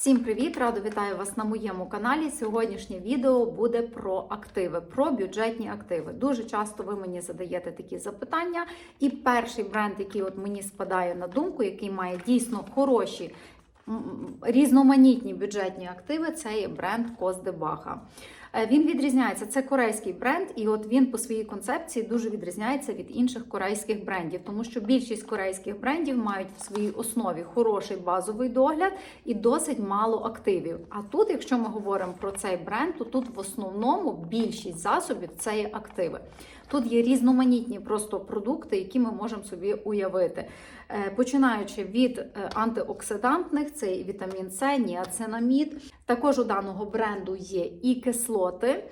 Всім привіт! Радо вітаю вас на моєму каналі. Сьогоднішнє відео буде про активи, про бюджетні активи. Дуже часто ви мені задаєте такі запитання. І перший бренд, який от мені спадає на думку, який має дійсно хороші різноманітні бюджетні активи, це є бренд Коздебаха. Е, Він відрізняється, це корейський бренд, і от він по своїй концепції дуже відрізняється від інших корейських брендів, тому що більшість корейських брендів мають в своїй основі хороший базовий догляд і досить мало активів. А тут, якщо ми говоримо про цей бренд, то тут в основному більшість засобів це є активи. Тут є різноманітні просто продукти, які ми можемо собі уявити. Е, Починаючи від е, антиоксидантних, це і вітамін С, ніацинамід. Також у даного бренду є і кислоти,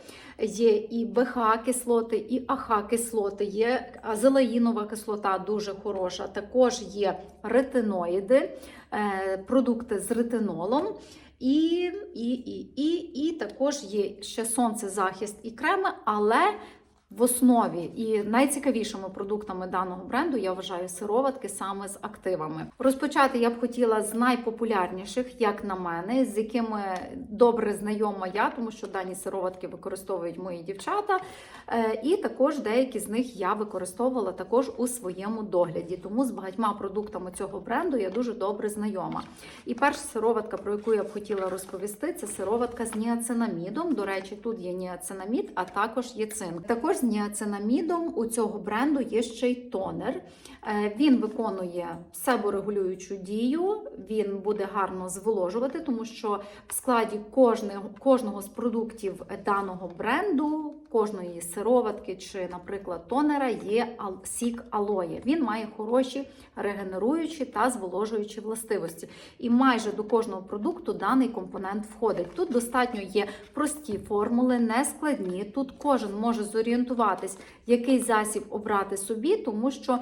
є і БХ-кислоти, і АХ-кислоти, є азелаїнова кислота, дуже хороша. Також є ретиноїди, е, продукти з ретинолом. І, і, і, і, і також є ще сонцезахист і креми, але в основі і найцікавішими продуктами даного бренду я вважаю сироватки саме з активами. Розпочати я б хотіла з найпопулярніших, як на мене, з якими добре знайома я, тому що дані сироватки використовують мої дівчата. Е, І також деякі з них я використовувала також у своєму догляді. Тому з багатьма продуктами цього бренду я дуже добре знайома. І перша сироватка, про яку я б хотіла розповісти, це сироватка з ніацинамідом. До речі, тут є ніацинамід, а також є цинк. Також з ніацинамідом у цього бренду є ще й тонер. Е, Він виконує себорегулюючу дію, він буде гарно зволожувати, тому що в складі кожного, кожного з продуктів даного бренду, кожної сироватки чи, наприклад, тонера є сік алоє. Він має хороші регенеруючі та зволожуючі властивості. І майже до кожного продукту даний компонент входить. Тут достатньо є прості формули, не складні. Тут кожен може зорієнтуватись, який засіб обрати собі, тому що.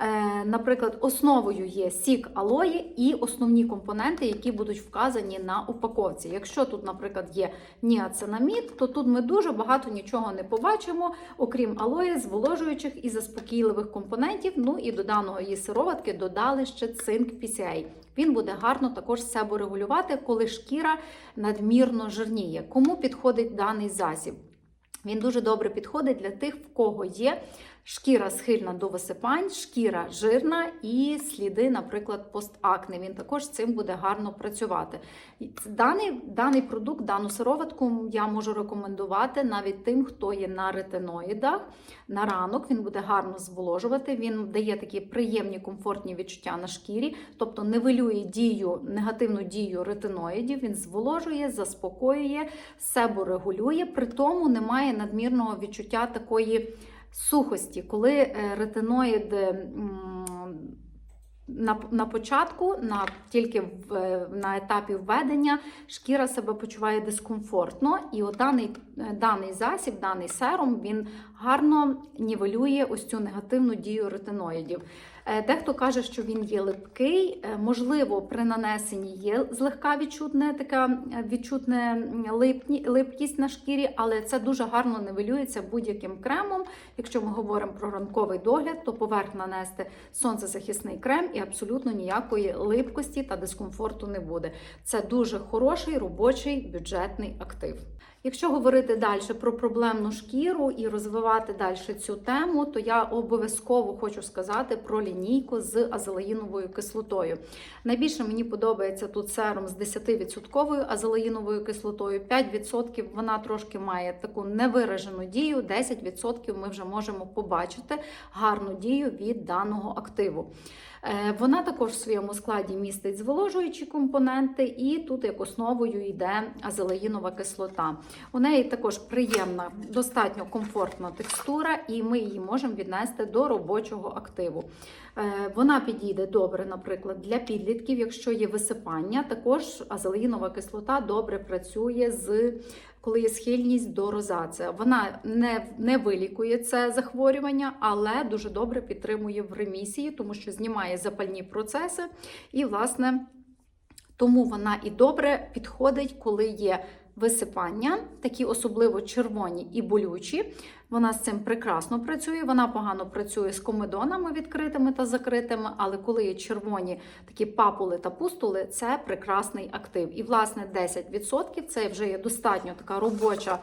Е, Наприклад, основою є сік алої і основні компоненти, які будуть вказані на упаковці. Якщо тут, наприклад, є ніацинамід, то тут ми дуже багато нічого не побачимо, окрім алої, зволожуючих і заспокійливих компонентів. Ну і до даного її сироватки додали ще цинк PCA. Він буде гарно також себе регулювати, коли шкіра надмірно жирніє. Кому підходить даний засіб? Він дуже добре підходить для тих, в кого є шкіра схильна до висипань, шкіра жирна і сліди, наприклад, постакне. Він також з цим буде гарно працювати. Даний, даний продукт, дану сироватку я можу рекомендувати навіть тим, хто є на ретиноїдах. На ранок він буде гарно зволожувати. Він дає такі приємні комфортні відчуття на шкірі, тобто нивелює дію, негативну дію ретиноїдів. Він зволожує, заспокоює, себорегулює, при тому немає надмірного відчуття такої сухості, коли е, ретиноїд на, на початку, на, тільки в, е, на етапі введення, шкіра себе почуває дискомфортно, і от даний, е, даний засіб, даний серум, він гарно нівелює ось цю негативну дію ретиноїдів. Е, Дехто каже, що він є липкий, Е, можливо, при нанесенні є злегка відчутне така е, відчутне липкість на шкірі, але це дуже гарно нивелюється будь-яким кремом. Якщо ми говоримо про ранковий догляд, то поверх нанести сонцезахисний крем і абсолютно ніякої липкості та дискомфорту не буде. Це дуже хороший робочий бюджетний актив. Якщо говорити далі про проблемну шкіру і розвивати далі цю тему, то я обов'язково хочу сказати про лінійку з азелаїновою кислотою. Найбільше мені подобається тут серум з 10% азелаїновою кислотою. 5% вона трошки має таку невиражену дію, 10% ми вже можемо побачити гарну дію від даного активу. Е, Вона також в своєму складі містить зволожуючі компоненти, і тут як основою йде азелаїнова кислота. У неї також приємна, достатньо комфортна текстура, і ми її можемо віднести до робочого активу. Е, Вона підійде добре, наприклад, для підлітків, якщо є висипання. Також азелаїнова кислота добре працює з коли є схильність до розація. Вона не, не вилікує це захворювання, але дуже добре підтримує в ремісії, тому що знімає запальні процеси і, власне, тому вона і добре підходить, коли є висипання, такі особливо червоні і болючі. Вона з цим прекрасно працює. Вона погано працює з комедонами відкритими та закритими, але коли є червоні такі папули та пустули, це прекрасний актив. І, власне, 10% це вже є достатньо така робоча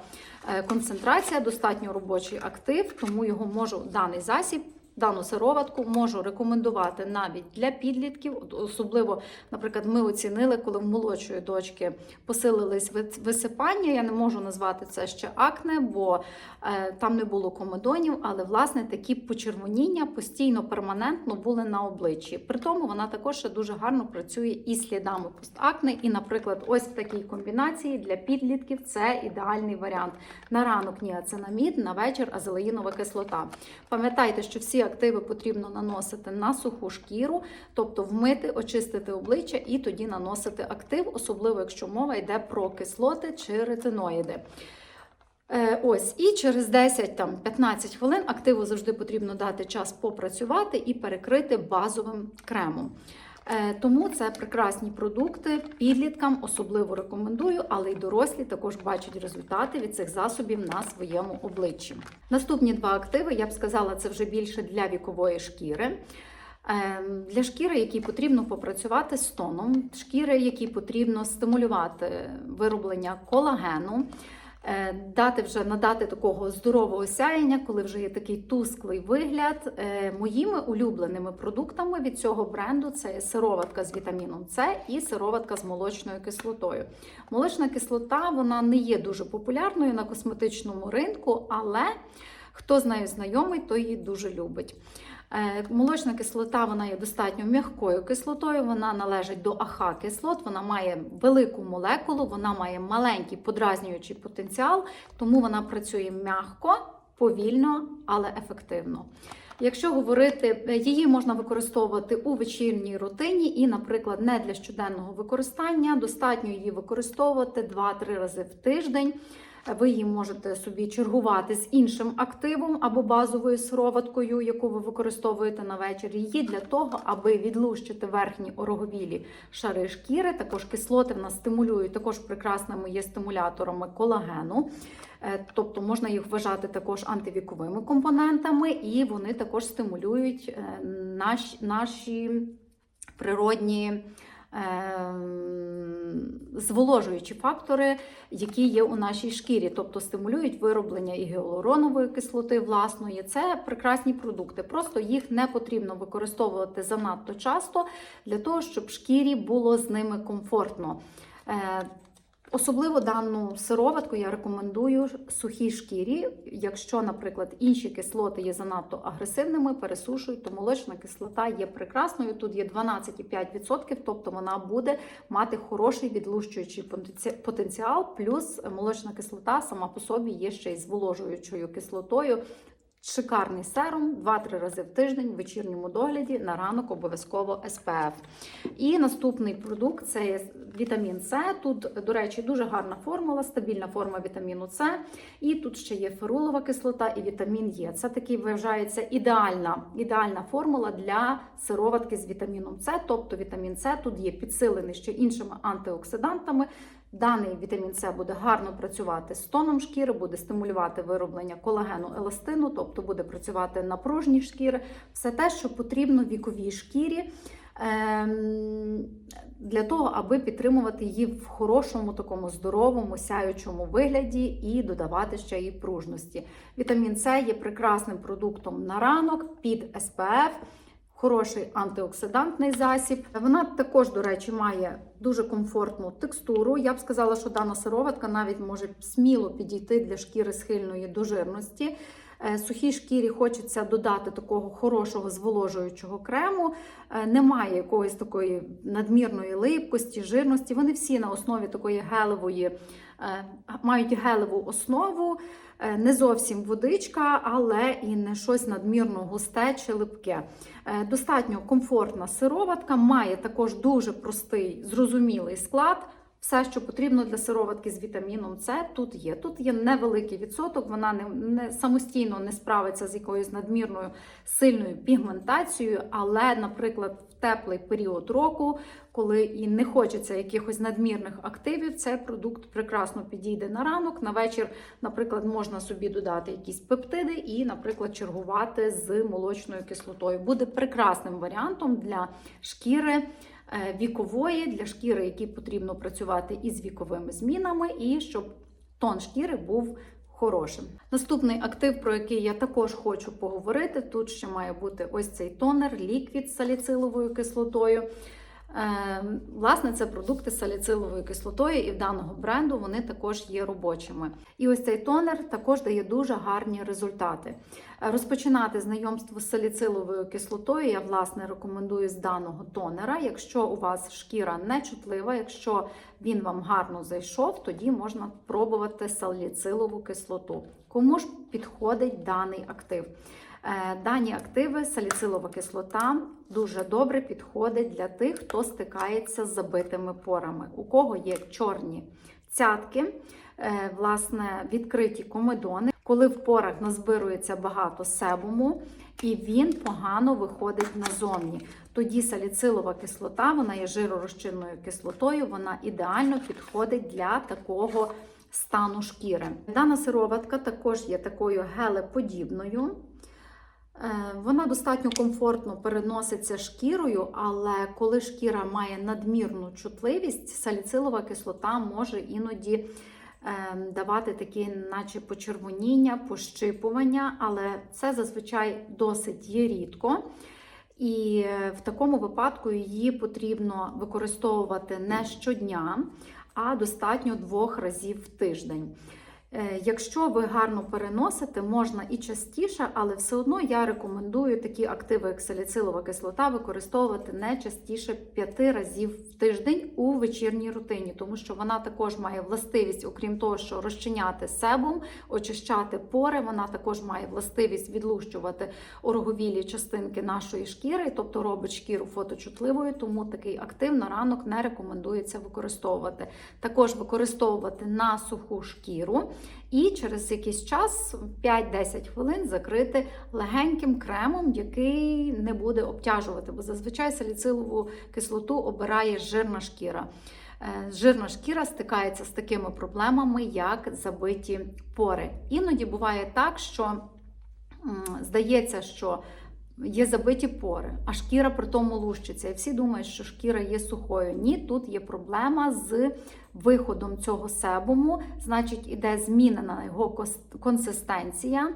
е, концентрація, достатньо робочий актив, тому його можу даний засіб. Дану сироватку можу рекомендувати навіть для підлітків, особливо, наприклад, ми оцінили, коли в молодшої дочки посилились висипання. Я не можу назвати це ще акне, бо е, там не було комедонів, але власне такі почервоніння постійно перманентно були на обличчі. При тому вона також ще дуже гарно працює із слідами постакне. І, наприклад, ось в такій комбінації для підлітків це ідеальний варіант. На ранок ніацинамід, на вечір азелеїнова кислота. Пам'ятайте, що всі активи потрібно наносити на суху шкіру, тобто вмити, очистити обличчя і тоді наносити актив, особливо якщо мова йде про кислоти чи ретиноїди. Е, Ось, і через 10-15 хвилин активу завжди потрібно дати час попрацювати і перекрити базовим кремом. Е, Тому це прекрасні продукти. Підліткам особливо рекомендую, але й дорослі також бачать результати від цих засобів на своєму обличчі. Наступні два активи, я б сказала, це вже більше для вікової шкіри. Ем, Для шкіри, якій потрібно попрацювати з тоном, шкіри, якій потрібно стимулювати вироблення колагену, е, дати вже надати такого здорового сяєння, коли вже є такий тусклий вигляд. Е, Моїми улюбленими продуктами від цього бренду це сироватка з вітаміном С і сироватка з молочною кислотою. Молочна кислота вона не є дуже популярною на косметичному ринку, але хто з нею знайомий, той її дуже любить. Е, Молочна кислота вона є достатньо м'якою кислотою, вона належить до АХ-кислот, вона має велику молекулу, вона має маленький подразнюючий потенціал, тому вона працює м'яко, повільно, але ефективно. Якщо говорити, е, її можна використовувати у вечірній рутині і, наприклад, не для щоденного використання, достатньо її використовувати 2-3 рази в тиждень. Ви її можете собі чергувати з іншим активом або базовою сироваткою, яку ви використовуєте на вечір. Її для того, аби відлущити верхні ороговілі шари шкіри. Також кислоти в нас стимулюють, також прекрасними є стимуляторами колагену. Е, Тобто можна їх вважати також антивіковими компонентами, і вони також стимулюють е, наші природні. Ем, Зволожуючі фактори, які є у нашій шкірі, тобто стимулюють вироблення і гіалуронової кислоти власної. Це прекрасні продукти. Просто їх не потрібно використовувати занадто часто для того, щоб шкірі було з ними комфортно. Особливо дану сироватку я рекомендую сухій шкірі. Якщо, наприклад, інші кислоти є занадто агресивними, пересушують, то молочна кислота є прекрасною. Тут є 12,5%, тобто вона буде мати хороший відлущуючий потенці- потенціал. Плюс молочна кислота сама по собі є ще й зволожуючою кислотою. Шикарний серум 2-3 рази в тиждень в вечірньому догляді на ранок обов'язково SPF. І наступний продукт це вітамін С. Тут, до речі, дуже гарна формула, стабільна форма вітаміну С. І тут ще є ферулова кислота і вітамін Е. Це такий вважається ідеальна, ідеальна формула для сироватки з вітаміном С. Тобто вітамін С тут є підсилений ще іншими антиоксидантами. Даний вітамін С буде гарно працювати з тоном шкіри, буде стимулювати вироблення колагену еластину, тобто буде працювати на пружні шкіри. Все те, що потрібно віковій шкірі ем, для того, аби підтримувати її в хорошому, такому здоровому, сяючому вигляді і додавати ще їй пружності. Вітамін С є прекрасним продуктом на ранок під СПФ. Хороший антиоксидантний засіб. Вона також, до речі, має дуже комфортну текстуру. Я б сказала, що дана сироватка навіть може сміло підійти для шкіри схильної до жирності. Е, Сухій шкірі хочеться додати такого хорошого зволожуючого крему. Е, Немає якоїсь такої надмірної липкості, жирності. Вони всі на основі такої гелевої, е, мають гелеву основу. Е, Не зовсім водичка, але і не щось надмірно густе чи липке. Е, Достатньо комфортна сироватка, має також дуже простий, зрозумілий склад. Все, що потрібно для сироватки з вітаміном С, тут є. Тут є невеликий відсоток, вона не, не самостійно не справиться з якоюсь надмірною сильною пігментацією, але, наприклад, в теплий період року, коли і не хочеться якихось надмірних активів, цей продукт прекрасно підійде на ранок. На вечір, наприклад, можна собі додати якісь пептиди і, наприклад, чергувати з молочною кислотою. Буде прекрасним варіантом для шкіри. е, Вікової для шкіри, якій потрібно працювати із віковими змінами, і щоб тон шкіри був хорошим. Наступний актив, про який я також хочу поговорити, тут ще має бути ось цей тонер, ліквід з саліциловою кислотою. Е, Власне, це продукти з саліциловою кислотою, і в даного бренду вони також є робочими. І ось цей тонер також дає дуже гарні результати. Е, Розпочинати знайомство з саліциловою кислотою я власне рекомендую з даного тонера. Якщо у вас шкіра не чутлива, якщо він вам гарно зайшов, тоді можна пробувати саліцилову кислоту. Кому ж підходить даний актив? Е, Дані активи, саліцилова кислота дуже добре підходить для тих, хто стикається з забитими порами, у кого є чорні цятки, е, власне, відкриті комедони, коли в порах назбирується багато себуму і він погано виходить назовні. Тоді саліцилова кислота, вона є жиророзчинною кислотою, вона ідеально підходить для такого стану шкіри. Дана сироватка також є такою гелеподібною. Вона достатньо комфортно переноситься шкірою, але коли шкіра має надмірну чутливість, саліцилова кислота може іноді е, давати такі, наче почервоніння, пощипування, але це зазвичай досить є рідко. І е, в такому випадку її потрібно використовувати не щодня, а достатньо двох разів в тиждень. Е, Якщо ви гарно переносите, можна і частіше, але все одно я рекомендую такі активи, як саліцилова кислота, використовувати не частіше 5 разів в тиждень у вечірній рутині, тому що вона також має властивість, окрім того, що розчиняти себум, очищати пори. Вона також має властивість відлущувати ороговілі частинки нашої шкіри, тобто робить шкіру фоточутливою, тому такий актив на ранок не рекомендується використовувати. Також використовувати на суху шкіру. І через якийсь час, 5-10 хвилин, закрити легеньким кремом, який не буде обтяжувати, бо зазвичай саліцилову кислоту обирає жирна шкіра. Е, Жирна шкіра стикається з такими проблемами, як забиті пори. Іноді буває так, що здається, що є забиті пори, а шкіра при тому лущиться. І всі думають, що шкіра є сухою. Ні, тут є проблема з виходом цього себуму, значить, іде змінена його консистенція.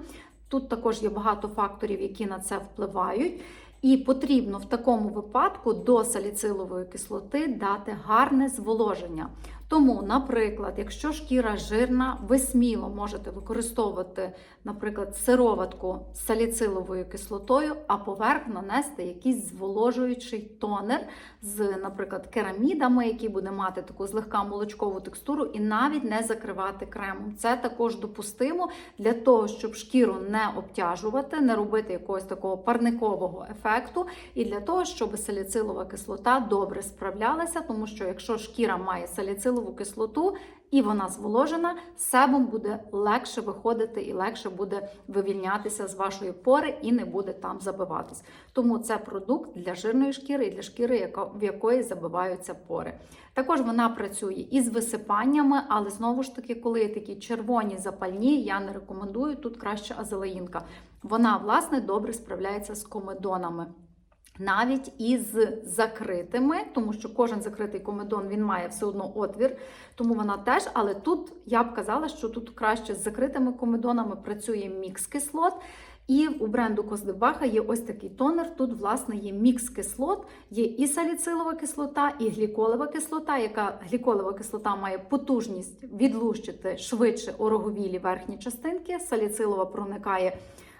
Тут також є багато факторів, які на це впливають. І потрібно в такому випадку до саліцилової кислоти дати гарне зволоження. Тому, наприклад, якщо шкіра жирна, ви сміло можете використовувати, наприклад, сироватку з саліциловою кислотою, а поверх нанести якийсь зволожуючий тонер з, наприклад, керамідами, який буде мати таку злегка молочкову текстуру, і навіть не закривати кремом. Це також допустимо для того, щоб шкіру не обтяжувати, не робити якогось такого парникового ефекту, і для того, щоб саліцилова кислота добре справлялася, тому що якщо шкіра має саліцилову кислоту і вона зволожена, себум буде легше виходити і легше буде вивільнятися з вашої пори і не буде там забиватись. Тому це продукт для жирної шкіри і для шкіри, в якої забиваються пори. Також вона працює із висипаннями, але знову ж таки, коли такі червоні запальні, я не рекомендую тут краще азелаїнка. Вона, власне, добре справляється з комедонами. Навіть із закритими, тому що кожен закритий комедон він має все одно отвір, тому вона теж. Але тут я б казала, що тут краще з закритими комедонами працює мікс кислот. І у бренду Коздебаха є ось такий тонер. Тут, власне, є мікс кислот, є і саліцилова кислота, і гліколева кислота, яка гліколева кислота має потужність відлущити швидше ороговілі верхні частинки. Саліцилова проникає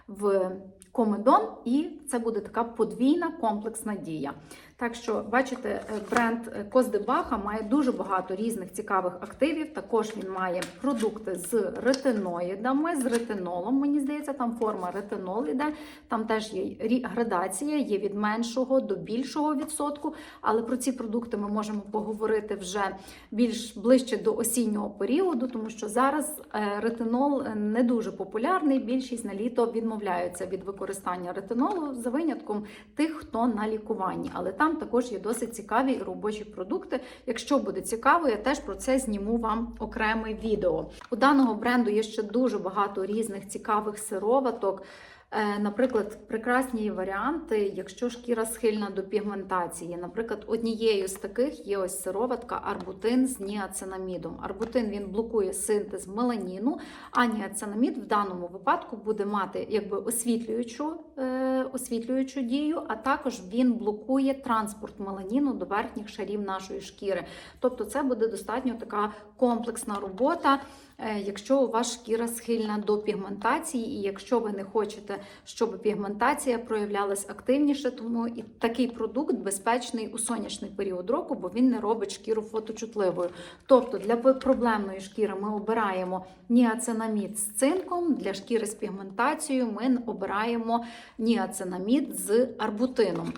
в комедон, і це буде така подвійна комплексна дія. Так що, бачите, е, бренд Коздебаха має дуже багато різних цікавих активів. Також він має продукти з ретиноїдами, з ретинолом. Мені здається, там форма ретинол іде. Там теж є градація, є від меншого до більшого відсотку. Але про ці продукти ми можемо поговорити вже більш ближче до осіннього періоду, тому що зараз е, ретинол е, не дуже популярний. Більшість на літо відмовляються від використання ретинолу за винятком тих, хто на лікуванні. Але там там також є досить цікаві робочі продукти. Якщо буде цікаво, я теж про це зніму вам окреме відео. У даного бренду є ще дуже багато різних цікавих сироваток. Е, Наприклад, прекрасні варіанти, якщо шкіра схильна до пігментації. Наприклад, однією з таких є ось сироватка арбутин з ніацинамідом. Арбутин він блокує синтез меланіну, а ніацинамід в даному випадку буде мати якби освітлюючу, е, освітлюючу дію, а також він блокує транспорт меланіну до верхніх шарів нашої шкіри. Тобто, це буде достатньо така комплексна робота. Е, Якщо у вас шкіра схильна до пігментації, і якщо ви не хочете, щоб пігментація проявлялась активніше, тому і такий продукт безпечний у сонячний період року, бо він не робить шкіру фоточутливою. Тобто для проблемної шкіри ми обираємо ніацинамід з цинком, для шкіри з пігментацією ми обираємо ніацинамід з арбутином.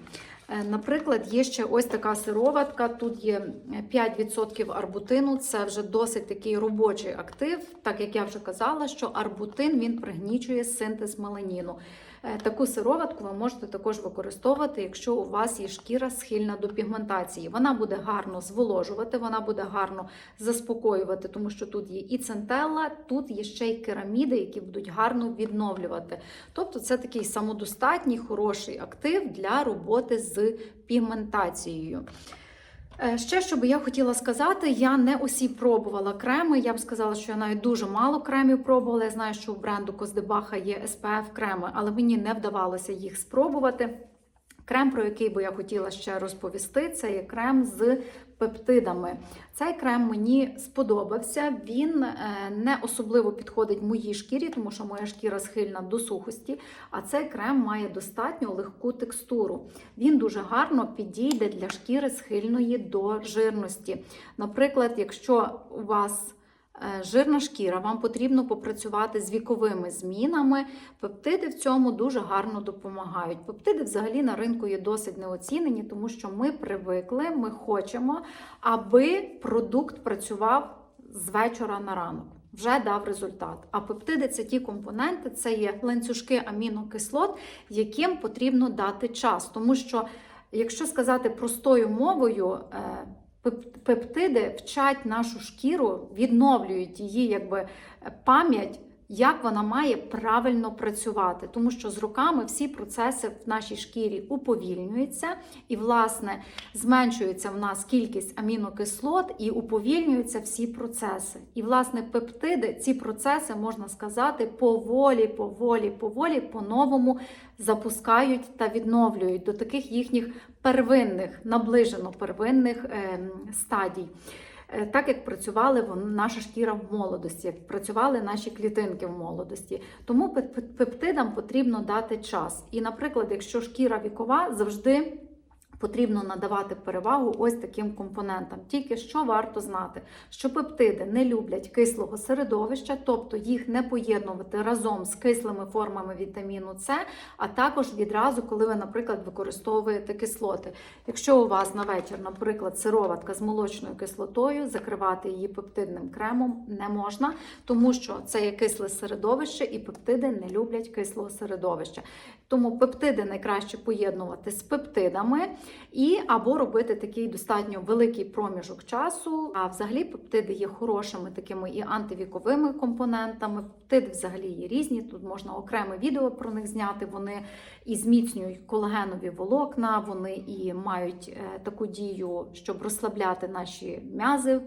Е, Наприклад, є ще ось така сироватка. Тут є 5% арбутину. Це вже досить такий робочий актив. Так як я вже казала, що арбутин він пригнічує синтез меланіну. Е, Таку сироватку ви можете також використовувати, якщо у вас є шкіра схильна до пігментації. Вона буде гарно зволожувати, вона буде гарно заспокоювати, тому що тут є і центелла, тут є ще й кераміди, які будуть гарно відновлювати. Тобто це такий самодостатній, хороший актив для роботи з пігментацією. Е, Ще що би я хотіла сказати, я не усі пробувала креми. Я б сказала, що я навіть дуже мало кремів пробувала. Я знаю, що у бренду Коздебаха є SPF креми, але мені не вдавалося їх спробувати. Крем, про який би я хотіла ще розповісти, це є крем з пептидами. Цей крем мені сподобався. Він е, не особливо підходить моїй шкірі, тому що моя шкіра схильна до сухості. А цей крем має достатньо легку текстуру. Він дуже гарно підійде для шкіри схильної до жирності. Наприклад, якщо у вас Жирна шкіра, вам потрібно попрацювати з віковими змінами. Пептиди в цьому дуже гарно допомагають. Пептиди взагалі на ринку є досить неоцінені, тому що ми привикли, ми хочемо, аби продукт працював з вечора на ранок. Вже дав результат. А пептиди це ті компоненти, це є ланцюжки амінокислот, яким потрібно дати час. Тому що, якщо сказати простою мовою, е, пептиди вчать нашу шкіру, відновлюють її якби пам'ять. Як вона має правильно працювати, тому що з роками всі процеси в нашій шкірі уповільнюються, і, власне, зменшується в нас кількість амінокислот і уповільнюються всі процеси. І, власне, пептиди, ці процеси, можна сказати, поволі, поволі, поволі по-новому запускають та відновлюють до таких їхніх первинних, наближено первинних ем, стадій. Е, Так як працювали наша шкіра в молодості, як працювали наші клітинки в молодості. Тому пеп- пеп- пептидам потрібно дати час. І, наприклад, якщо шкіра вікова, завжди потрібно надавати перевагу ось таким компонентам. Тільки що варто знати, що пептиди не люблять кислого середовища, тобто їх не поєднувати разом з кислими формами вітаміну С, а також відразу, коли ви, наприклад, використовуєте кислоти. Якщо у вас на вечір, наприклад, сироватка з молочною кислотою, закривати її пептидним кремом не можна, тому що це є кисле середовище, і пептиди не люблять кислого середовища. Тому пептиди найкраще поєднувати з пептидами і або робити такий достатньо великий проміжок часу. А взагалі пептиди є хорошими такими і антивіковими компонентами. Пептиди взагалі є різні. Тут можна окреме відео про них зняти. Вони і зміцнюють колагенові волокна, вони і мають е, таку дію, щоб розслабляти наші м'язи,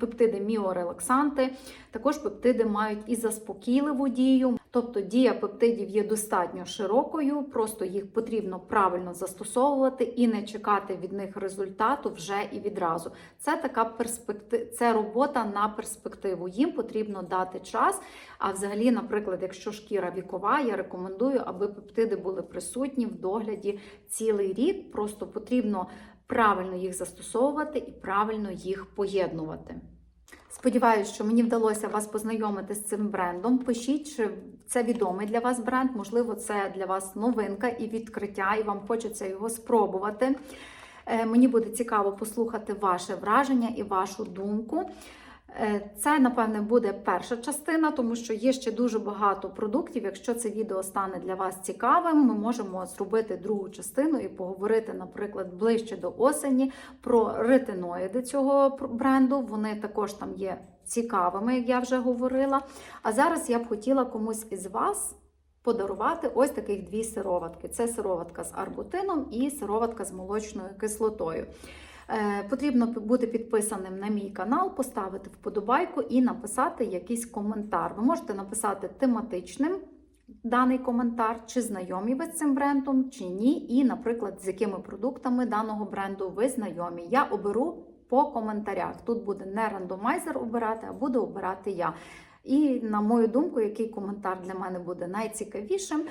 пептиди міорелаксанти. Також пептиди мають і заспокійливу дію. Тобто дія пептидів є достатньо широкою, просто їх потрібно правильно застосовувати і не чекати від них результату вже і відразу. Це така перспектива, це робота на перспективу. Їм потрібно дати час. А взагалі, наприклад, якщо шкіра вікова, я рекомендую, аби пептиди були присутні в догляді цілий рік. Просто потрібно правильно їх застосовувати і правильно їх поєднувати. Сподіваюсь, що мені вдалося вас познайомити з цим брендом. Пишіть, чи це відомий для вас бренд, можливо, це для вас новинка і відкриття, і вам хочеться його спробувати. Е, Мені буде цікаво послухати ваше враження і вашу думку. Е, Це, напевне, буде перша частина, тому що є ще дуже багато продуктів. Якщо це відео стане для вас цікавим, ми можемо зробити другу частину і поговорити, наприклад, ближче до осені про ретиноїди цього бренду. Вони також там є цікавими, як я вже говорила. А зараз я б хотіла комусь із вас подарувати ось таких дві сироватки: це сироватка з арбутином і сироватка з молочною кислотою. Е, Потрібно бути підписаним на мій канал, поставити вподобайку і написати якийсь коментар. Ви можете написати тематичним даний коментар, чи знайомі ви з цим брендом, чи ні, і, наприклад, з якими продуктами даного бренду ви знайомі. Я оберу по коментарях. Тут буде не рандомайзер обирати, а буду обирати я. І на мою думку, який коментар для мене буде найцікавішим,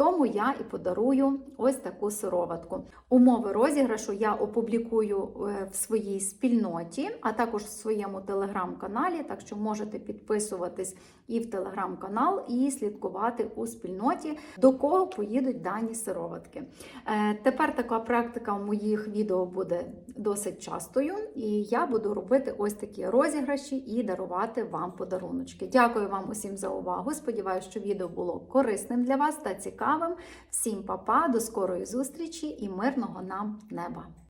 тому я і подарую ось таку сироватку. Умови розіграшу я опублікую е, в своїй спільноті, а також в своєму телеграм-каналі. Так що можете підписуватись і в телеграм-канал, і слідкувати у спільноті, до кого поїдуть дані сироватки. Е, Тепер така практика в моїх відео буде досить частою, і я буду робити ось такі розіграші і дарувати вам подаруночки. Дякую вам усім за увагу. Сподіваюся, що відео було корисним для вас та цікавим. Всім па-па, до скорої зустрічі і мирного нам неба!